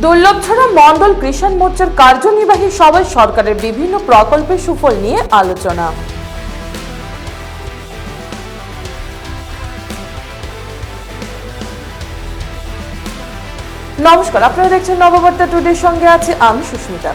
দুর্লভছড়া মণ্ডল কৃষণ মোর্চার কার্যনির্বাহী সভায় সরকারের বিভিন্ন প্রকল্পের সুফল নিয়ে আলোচনা। নমস্কার, আপনারা দেখছেন নববার্তা টুডের সঙ্গে আছে আমি সুস্মিতা।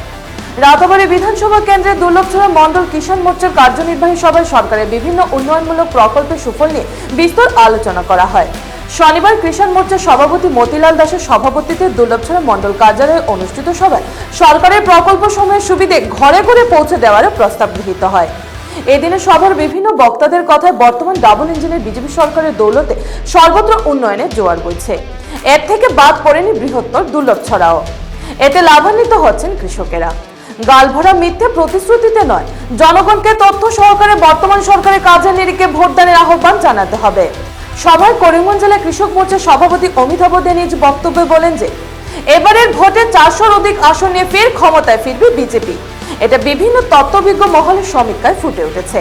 রাতাবাড়ি বিধানসভা কেন্দ্রে দুর্লভছড়া মণ্ডল কিষাণ মোর্চার কার্যনির্বাহী সভায় সরকারের বিভিন্ন উন্নয়নমূলক প্রকল্পের সুফল নিয়ে বিস্তর আলোচনা করা হয়। শনিবার কৃষাণ মোর্চার সভাপতি মতিলাল দাসের সভাপতিত্বে দুর্লভছড়া মণ্ডল কার্যালয়ে অনুষ্ঠিত সভায় সরকারের প্রকল্প সময়ের সুবিধে ঘরে ঘরে পৌঁছে দেওয়ারও প্রস্তাব গৃহীত হয়। এদিনে সভার বিভিন্ন বক্তাদের কথায় বর্তমান ডাবল ইঞ্জিনের বিজেপি সরকারের দৌলতে সর্বত্র উন্নয়নের জোয়ার বইছে। এর থেকে বাদ পড়েনি বৃহত্তর দুর্লভ ছড়াও এতে লাভান্বিত হচ্ছেন কৃষকেরা। গালভরা মিথ্যে প্রতিশ্রুতিতে নয়, জনগণকে তথ্য সহকারে বর্তমান সরকারের কাজের নিরিখে ভোটদানের আহ্বান জানাতে হবে। সভায় করিমগঞ্জ জেলা কৃষক মোর্চার সভাপতি অমিতাভ দে নিজ বক্তব্যে বলেন যে, এবারের ভোটে চারশোর অধিক আসন নিয়ে ফের ক্ষমতায় ফিরবে বিজেপি। এটা বিভিন্ন তত্ত্ববিজ্ঞ মহলের সমীক্ষায় ফুটে উঠেছে।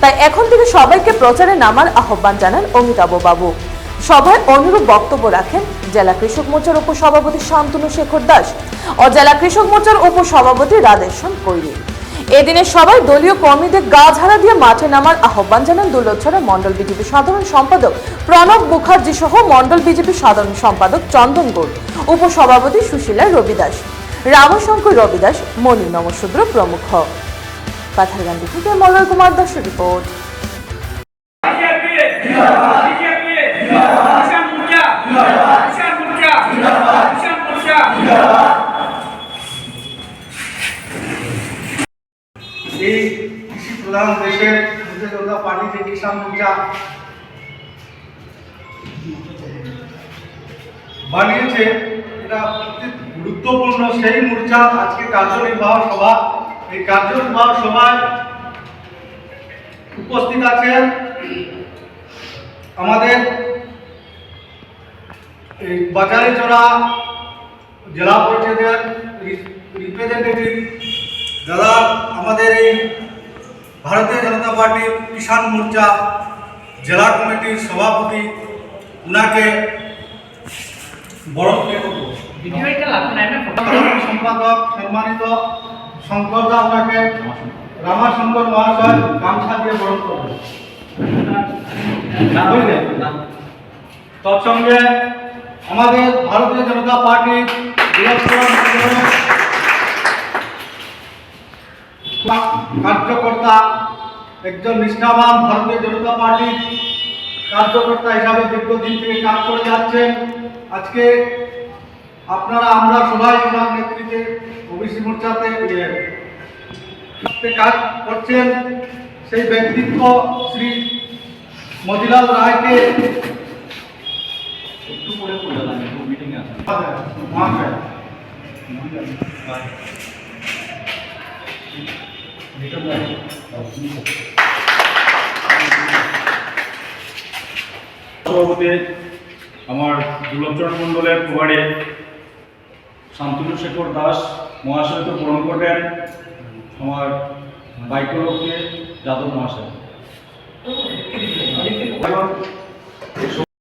তাই এখন থেকে সবাইকে প্রচারে নামার আহ্বান জানান অমিতাভ বাবু। সভায় অনুরূপ বক্তব্য রাখেন জেলা কৃষক মোর্চার উপসভাপতি শান্তনু শেখর দাস ও জেলা কৃষক মোর্চার উপসভাপতি রাধেশ্বর কৈরি। এদিনে সবাই দলীয় কর্মীদের গা ঝাড়া দিয়ে মাঠে নামার আহ্বান জানান দুর্লভছড়া মন্ডল বিজেপি সাধারণ সম্পাদক প্রণব মুখার্জি সহ মণ্ডল বিজেপি সাধারণ সম্পাদক চন্দন গৌড় উপসভাপতি সুশীলা রবিদাস, রামশঙ্কর রবিদাস, মণি নমশূদ্র প্রমুখ। পাথারগান্ধী থেকে মলয় কুমার দাসের রিপোর্ট। এই কৃষি প্রধান দেশের জনতা পার্টি যে কিষাণ মোর্চা বানিয়েছে এটা গুরুত্বপূর্ণ। সেই মোর্চা আজকে কার্যনির্বাহ সভা। এই কার্যনির্বাহ সভায় উপস্থিত আছেন আমাদের এই বাজারিচড়া জেলা পরিষদের রিপ্রেজেন্টেটিভ দাদা আমাদের এই ভারতীয় জনতা পার্টির কিষাণ মোর্চা জেলা কমিটির সভাপতি উনাকে বরণ সম্পাদক সম্মানিত শঙ্কর দা ওনাকে রামাশঙ্কর মহাশয় গামছা দিয়ে বরণ করবেন? তৎসঙ্গে আমাদের ভারতীয় জনতা পার্টির কার্যকর্তা একজন নিষ্ঠাবান ভারতীয় জনতা পার্টির কার্যকর্তা হিসাবে দীর্ঘদিন থেকে কাজ করে যাচ্ছেন। আজকে আপনারা, আমরা সবাই ওনার নেতৃত্বে ওবিসি মোর্চাতে কাজ করছেন। সেই ব্যক্তিত্ব শ্রী মতিলাল রায়কে একটু পরে সভাপতি, আমার দুর্লভচরণ মণ্ডলের কুমারে শান্তনু শেখর দাস মহাশয়কে পূরণ করবেন। আমার বাইকলকে যাদব মহাশয়।